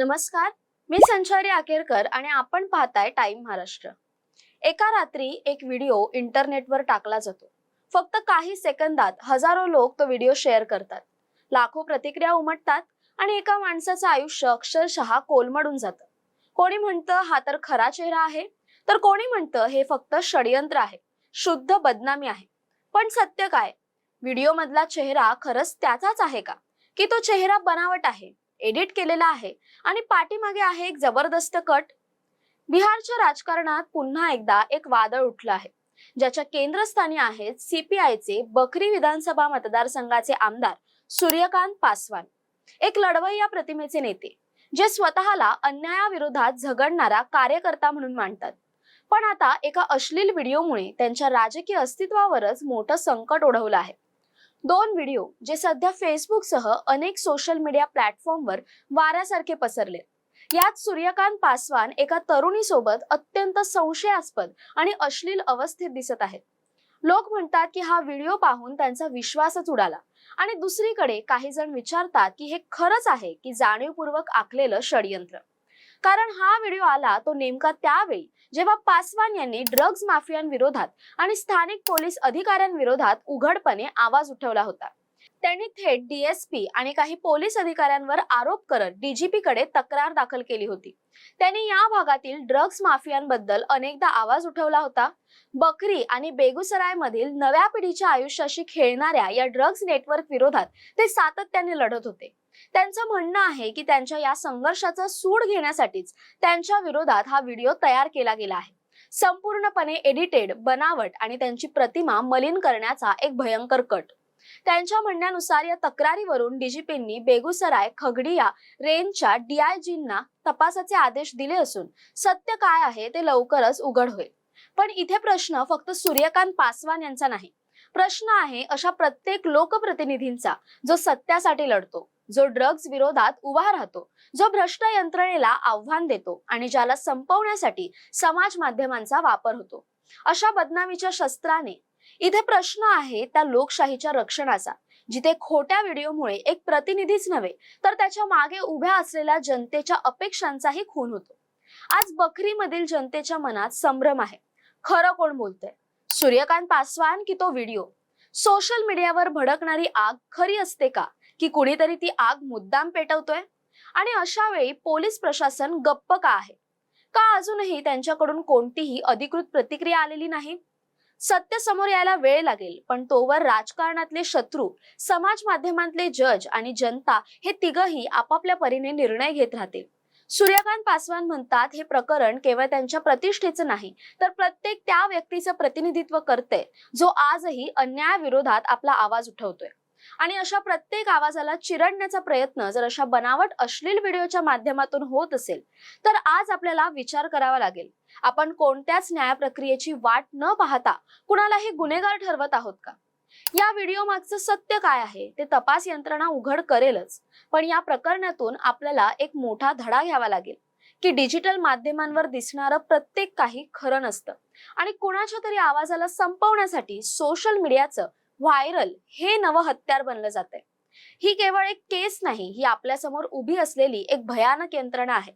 नमस्कार मी संचारी आकेरकर आणि आपण पाहताय टाइम महाराष्ट्र. एका रात्री एक व्हिडिओ इंटरनेटवर टाकला जातो. फक्त काही सेकंदात हजारो लोक तो व्हिडिओ शेअर करतात. लाखो प्रतिक्रिया उमटतात आणि एका माणसाचं आयुष्य अक्षरशः कोलमडून जातं. कोणी म्हणतं हा तर खरा चेहरा आहे तर कोणी म्हणतं हे फक्त षडयंत्र आहे शुद्ध बदनामी आहे. पण सत्य काय? व्हिडिओ मधला चेहरा खरंच त्याचाच आहे का? की तो चेहरा बनावट आहे? एडिट केलेला आहे. आणि पाठीमागे आहे एक जबरदस्त कट. बिहारच्या राजकारणात पुन्हा एकदा एक वादळ उठलं आहे. ज्याच्या केंद्रस्थानी आहेत सीपीआयचे बकरी विधानसभा मतदारसंघाचे आमदार सूर्यकांत पासवान. एक लढवय्या प्रतिमेचे नेते जे स्वतःला अन्यायाविरोधात झगडणारा कार्यकर्ता म्हणून मांडतात पण आता एका अश्लील व्हिडिओमुळे त्यांच्या राजकीय अस्तित्वावरच मोठं संकट ओढवलं आहे. दोन व्हिडिओ जे सध्या फेसबुकसह अनेक सोशल मीडिया प्लॅटफॉर्मवर वाऱ्यासारखे पसरले. यात सूर्यकांत पासवान एका तरुणीसोबत अत्यंत संशयास्पद आणि अश्लील अवस्थेत दिसत आहेत. लोक म्हणतात की हा व्हिडिओ पाहून त्यांचा विश्वासच उडाला. आणि दुसरीकडे काही जण विचारतात की हे खरंच आहे की जाणीवपूर्वक आखलेलं षडयंत्र. कारण हा व्हिडिओ आला तो नेमका त्यावेळी जेव्हा पासवान यांनी ड्रग्ज माफियांविरोधात आणि स्थानिक पोलीस अधिकाऱ्यांविरोधात उघडपणे आवाज उठवला होता. त्यांनी थेट डीएसपी आणि काही पोलीस अधिकाऱ्यांवर आरोप करत डीजीपी कडे तक्रार दाखल केली होती. त्यांनी या भागातील ड्रग्ज माफियांबद्दल अनेकदा आवाज उठवला होता. बकरी आणि बेगुसराय मधील नव्या पिढीच्या आयुष्याशी खेळणाऱ्या या ड्रग्ज नेटवर्क विरोधात ते सातत्याने लढत होते. त्यांचं म्हणणं आहे की त्यांच्या या संघर्षाचा सूड घेण्यासाठीच त्यांच्या विरोधात हा व्हिडिओ तयार केला गेला आहे. संपूर्णपणे एडिटेड बनावट आणि त्यांची प्रतिमा मलिन करण्याचा एक भयंकर कट. त्यांच्या म्हणण्यानुसार या तक्रारीवरून डीजीपींनी बेगुसराय खगडिया रेंजच्या डीआयजींना तपासाचे आदेश दिले असून सत्य काय आहे ते लवकरच उघड होईल. पण इथे प्रश्न फक्त सूर्यकांत पासवान यांचा नाही. प्रश्न आहे अशा प्रत्येक लोकप्रतिनिधींचा जो सत्यासाठी लढतो. जो ड्रग्ज विरोधात उभा राहतो जो भ्रष्ट यंत्रणेला आव्हान देतो आणि ज्याला संपवण्यासाठी समाज माध्यमांचा वापर होतो. अशा बदनामीच्या शस्त्राने इथे प्रश्न आहे त्या लोकशाहीच्या रक्षणाचा जिथे खोट्या व्हिडिओमुळे एक प्रतिनिधीच नव्हे तर त्याच्यामागे उभ्या असलेल्या जनतेच्या अपेक्षांचाही खून होतो. आज बकरीमधील जनतेच्या मनात संभ्रम आहे. खरं कोण बोलतंय? सूर्यकांत पासवान की तो व्हिडिओ? सोशल मीडियावर भडकणारी आग खरी असते का? की कुणीतरी ती आग मुद्दाम पेटवतोय? आणि अशा वेळी पोलीस प्रशासन गप्प का आहे? का अजूनही त्यांच्याकडून कोणतीही अधिकृत प्रतिक्रिया आलेली नाही? सत्य समोर यायला वेळ लागेल पण तोवर राजकारणातले शत्रू समाज माध्यमांतले जज आणि जनता हे तिघही आपापल्या परीने निर्णय घेत राहतील. सूर्यकांत पासवान म्हणतात हे प्रकरण केवळ त्यांच्या प्रतिष्ठेचं नाही तर प्रत्येक त्या व्यक्तीचं प्रतिनिधित्व करते जो आजही अन्यायाविरोधात आपला आवाज उठवतोय. आणि अशा प्रत्येक आवाजाला चिरडण्याचा प्रयत्न जर अशा बनावट अश्लील व्हिडिओच्या माध्यमातून होत असेल तर आज आपल्याला विचार करावा लागेल. आपण कोणत्याच न्याय प्रक्रियेची वाट न पाहता कुणालाही गुन्हेगार ठरवत आहोत का? या व्हिडिओ मागचं सत्य काय आहे? ते तपास यंत्रणा उघड करेलच. पण या प्रकरणातून आपल्याला एक मोठा धडा घ्यावा लागेल की डिजिटल माध्यमांवर दिसणारं प्रत्येक काही खरं नसतं. आणि कुणाच्या तरी आवाजाला संपवण्यासाठी सोशल मीडियाचं व्हायरल हे नवं हत्यार बनलं जात ही केवळ एक केस नाही ही आपल्यासमोर उभी असलेली एक भयानक यंत्रणा आहे.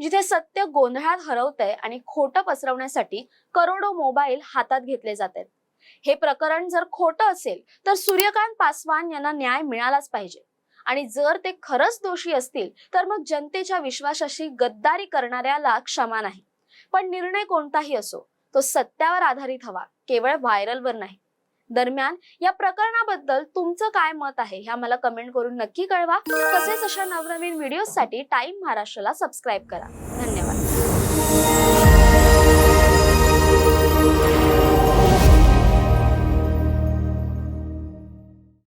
जिथे सत्य गोंधळात हरवतंय आणि खोटं पसरवण्यासाठी करोडो मोबाईल हातात घेतले जात आहेत हे प्रकरण जर खोटं असेल तर सूर्यकांत पासवान यांना न्याय मिळालाच पाहिजे. आणि जर ते खरंच दोषी असतील तर मग जनतेच्या विश्वासाशी गद्दारी करणाऱ्याला क्षमा नाही. पण निर्णय कोणताही असो तो सत्यावर आधारित हवा केवळ व्हायरलवर नाही. दरम्यान या प्रकरणाबद्दल तुमचं काय मत आहे हे आम्हाला कमेंट करून नक्की कळवा. तसेच अशा नवनवीन व्हिडिओसाठी टाइम महाराष्ट्राला सबस्क्राईब करा. धन्यवाद.